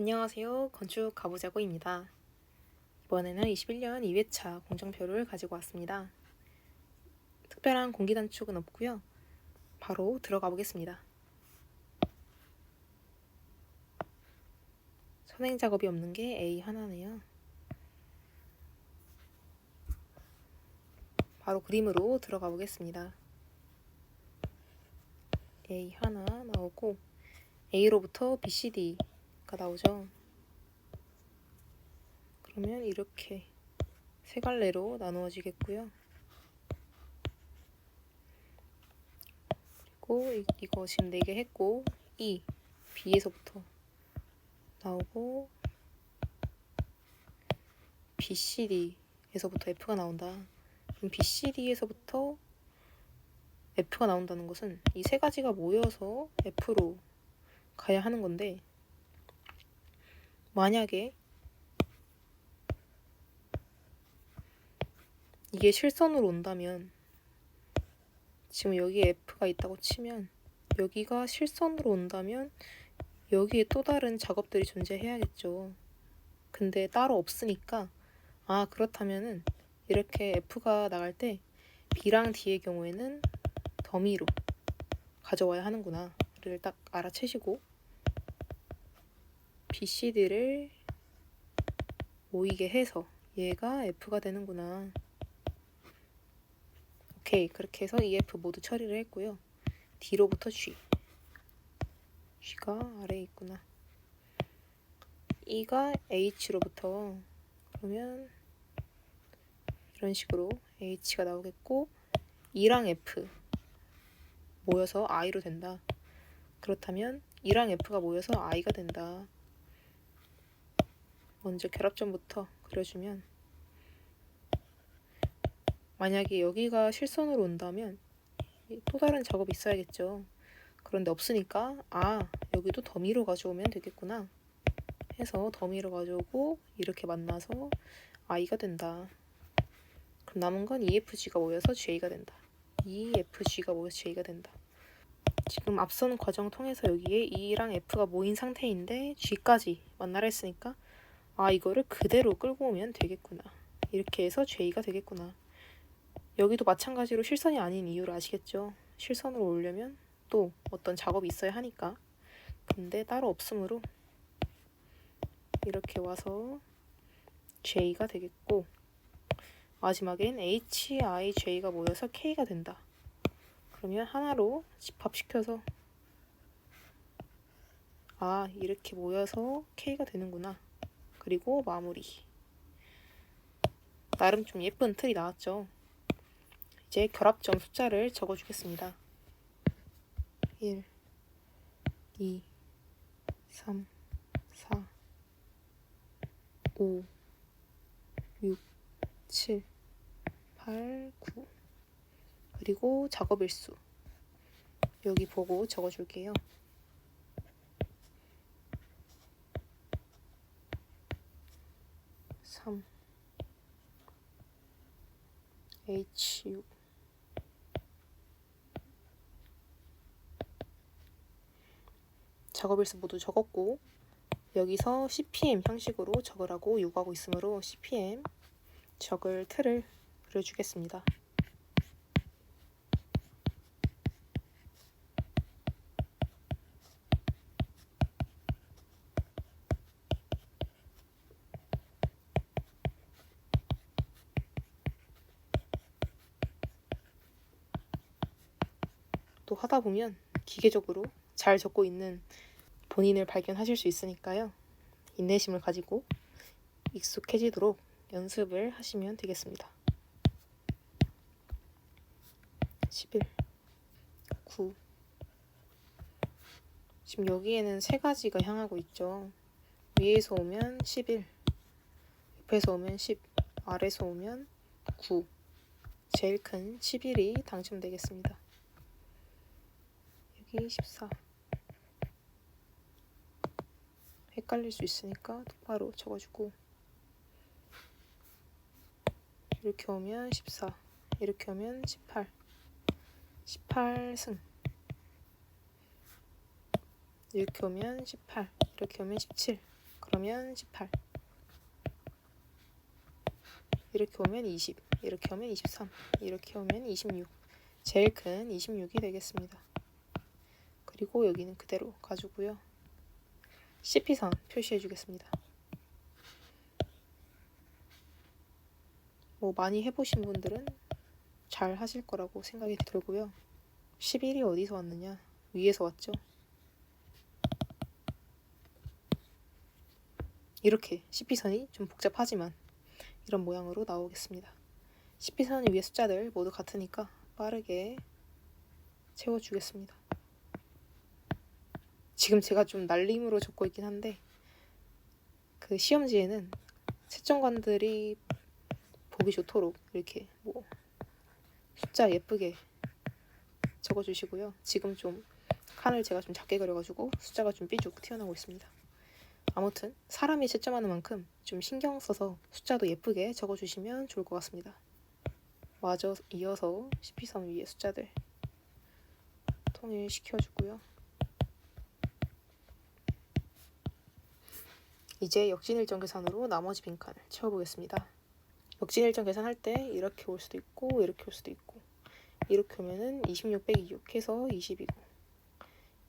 안녕하세요. 건축 가보자고입니다. 이번에는 21년 2회차 공정표를 가지고 왔습니다. 특별한 공기 단축은 없고요. 바로 들어가 보겠습니다. 선행 작업이 없는 게 A 하나네요. 바로 그림으로 들어가 보겠습니다. A 하나 나오고 A로부터 B, D가 나오죠. 그러면 이렇게 세 갈래로 나누어지겠고요. 그리고 이, 이거 지금 4개 했고 E, B에서부터 나오고 B, C, D에서부터 F가 나온다. 그럼 B, C, D에서부터 F가 나온다는 것은 이 세 가지가 모여서 F로 가야 하는 건데 만약에 이게 실선으로 온다면 지금 여기에 F가 있다고 치면 여기가 실선으로 온다면 여기에 또 다른 작업들이 존재해야겠죠. 근데 따로 없으니까 아 그렇다면은 이렇게 F가 나갈 때 B랑 D의 경우에는 더미로 가져와야 하는구나를 딱 알아채시고 BCD를 모이게 해서 얘가 F가 되는구나. 오케이 그렇게 해서 EF 모두 처리를 했고요. D로부터 G G가 아래에 있구나. E가 H로부터 그러면 이런 식으로 H가 나오겠고 E랑 F 모여서 I로 된다. 그렇다면 E랑 F가 모여서 I가 된다. 먼저 결합점부터 그려주면 만약에 여기가 실선으로 온다면 또 다른 작업이 있어야겠죠. 그런데 없으니까 아 여기도 더미로 가져오면 되겠구나 해서 더미로 가져오고 이렇게 만나서 i가 된다. 그럼 남은 건 EFG가 모여서 J가 된다. EFG가 모여서 J가 된다. 지금 앞선 과정 통해서 여기에 E랑 F가 모인 상태인데 G까지 만나라 했으니까 아 이거를 그대로 끌고 오면 되겠구나. 이렇게 해서 J가 되겠구나. 여기도 마찬가지로 실선이 아닌 이유를 아시겠죠? 실선으로 오려면 또 어떤 작업이 있어야 하니까. 근데 따로 없으므로 이렇게 와서 J가 되겠고 마지막엔 H, I, J가 모여서 K가 된다. 그러면 하나로 집합시켜서 아 이렇게 모여서 K가 되는구나. 그리고 마무리. 나름 좀 예쁜 틀이 나왔죠. 이제 결합점 숫자를 적어주겠습니다. 1, 2, 3, 4, 5, 6, 7, 8, 9 그리고 작업 일수 여기 보고 적어줄게요. 삼 H6 작업일수 모두 적었고 여기서 CPM 형식으로 적으라고 요구하고 있으므로 CPM 적을 틀을 그려주겠습니다. 또 하다 보면 기계적으로 잘 적고 있는 본인을 발견하실 수 있으니까요. 인내심을 가지고 익숙해지도록 연습을 하시면 되겠습니다. 11, 9. 지금 여기에는 세 가지가 향하고 있죠. 위에서 오면 11, 옆에서 오면 10, 아래서 오면 9. 제일 큰 11이 당첨되겠습니다. 여기 14. 헷갈릴 수 있으니까 똑바로 적어주고 이렇게 오면 14 이렇게 오면 18 18승 이렇게 오면 18 이렇게 오면 17 그러면 18. 이렇게 오면 20. 이렇게 오면 23. 이렇게 오면 26. 제일 큰 26이 되겠습니다. 그리고 여기는 그대로 가지고요. CP선 표시해 주겠습니다. 뭐 많이 해보신 분들은 잘 하실 거라고 생각이 들고요. 11이 어디서 왔느냐? 위에서 왔죠. 이렇게 CP선이 좀 복잡하지만 이런 모양으로 나오겠습니다. CP선 위에 숫자들 모두 같으니까 빠르게 채워주겠습니다. 지금 제가 좀 날림으로 적고 있긴 한데 그 시험지에는 채점관들이 보기 좋도록 이렇게 뭐 숫자 예쁘게 적어주시고요. 지금 좀 칸을 제가 좀 작게 그려가지고 숫자가 좀 삐죽 튀어나오고 있습니다. 아무튼 사람이 채점하는 만큼 좀 신경 써서 숫자도 예쁘게 적어주시면 좋을 것 같습니다. 마저 이어서 CP선 위에 숫자들 통일시켜주고요. 이제 역진일정 계산으로 나머지 빈칸을 채워보겠습니다. 역진일정 계산할 때 이렇게 올 수도 있고 이렇게 올 수도 있고 이렇게 오면은 26 빼기 6 해서 20이고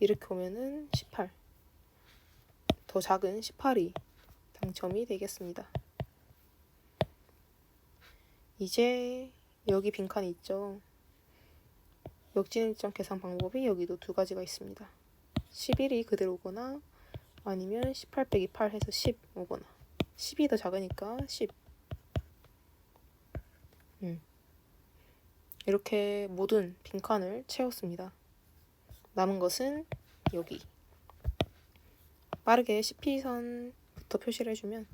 이렇게 오면은 18 더 작은 18이 당첨이 되겠습니다. 이제 여기 빈칸이 있죠. 역진일정 계산 방법이 여기도 두 가지가 있습니다. 11이 그대로 오거나 아니면 18 빼기 8 해서 10 오거나. 10이 더 작으니까 10 음. 이렇게 모든 빈칸을 채웠습니다. 남은 것은 여기. 빠르게 CP선부터 표시를 해주면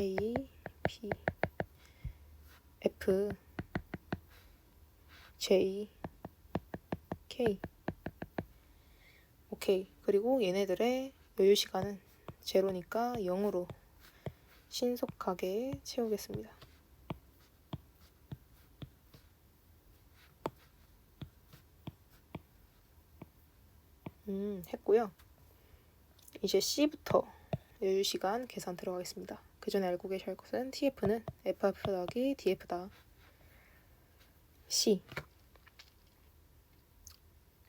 A, P, F, J, K. 오케이. 그리고 얘네들의 여유 시간은 제로니까 0으로 신속하게 채우겠습니다. 음, 했고요. 이제 C부터 여유 시간 계산 들어가겠습니다. 그 전에 알고 할 것은 TF는 FF 더하기 DF다. C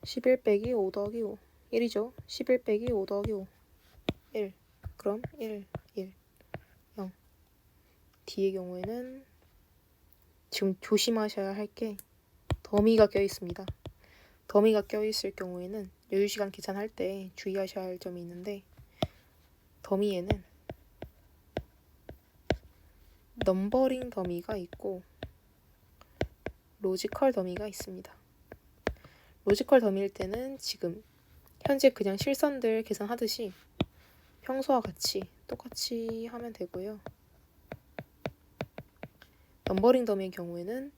11 빼기 5 더하기 5 1이죠. 11 빼기 5 더하기 5 1 그럼 1 1 0 D의 경우에는 지금 조심하셔야 할 게 더미가 껴 있습니다. 더미가 껴 있을 경우에는 여유 시간 계산할 때 주의하셔야 할 점이 있는데 더미에는 넘버링 더미가 있고 로지컬 더미가 있습니다. 로지컬 더미일 때는 지금 현재 그냥 실선들 계산하듯이 평소와 같이 똑같이 하면 되고요. 넘버링 더미의 경우에는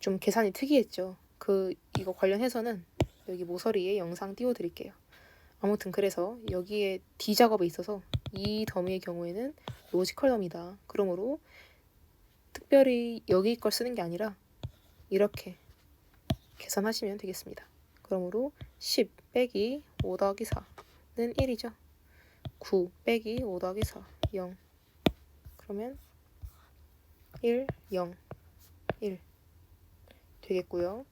좀 계산이 특이했죠. 그 이거 관련해서는 여기 모서리에 영상 띄워드릴게요. 아무튼 그래서 여기에 D 작업에 있어서 이 더미의 경우에는 로지컬 더미다. 그러므로 특별히 여기 걸 쓰는 게 아니라 이렇게 계산하시면 되겠습니다. 그러므로 10 빼기 5 더하기 4 는 1이죠. 9 빼기 5 더하기 4 0 그러면 1 0 1 되겠고요.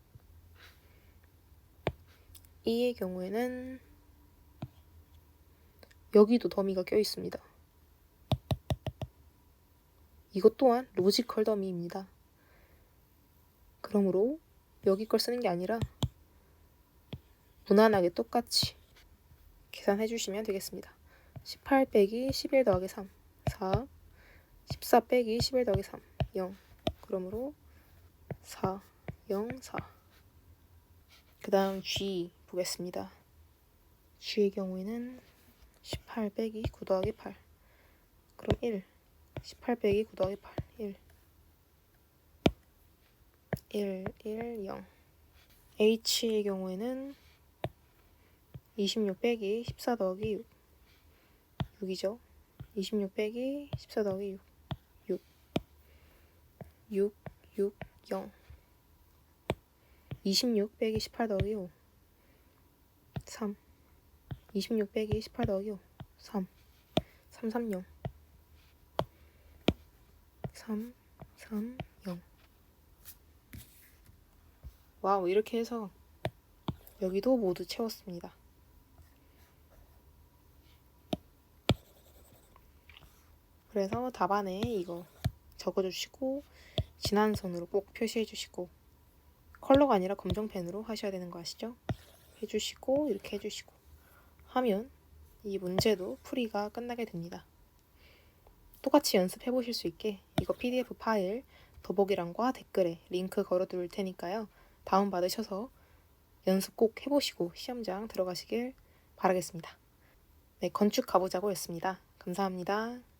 2의 경우에는 여기도 더미가 껴 있습니다. 이것 또한 로지컬 더미입니다. 그러므로 여기 걸 쓰는 게 아니라 무난하게 똑같이 계산해 주시면 되겠습니다. 18 빼기 11 더하기 3 4 14 빼기 11 더하기 3 0 그러므로 4 0 4그 다음 G 보겠습니다. G의 경우에는 18 빼기 9 더하기 8 그럼 1 18 빼기 9 더하기 8 1 1 1 0 H의 경우에는 26 빼기 14 더하기 6 6이죠. 26 빼기 14 더하기 6 6 6 6 0 26 빼기 18 더하기 5 3 26 빼기 18 더하기 5 3 330 3 3 0 와우 이렇게 해서 여기도 모두 채웠습니다. 그래서 답안에 이거 적어주시고 진한 선으로 꼭 표시해 주시고 컬러가 아니라 검정펜으로 하셔야 되는 거 아시죠? 해주시고 이렇게 해주시고 하면 이 문제도 풀이가 끝나게 됩니다. 똑같이 연습해 보실 수 있게 이거 PDF 파일 더보기란과 댓글에 링크 걸어 둘 테니까요. 다운 받으셔서 연습 꼭 해보시고 시험장 들어가시길 바라겠습니다. 네, 건축 가보자고 였습니다. 감사합니다.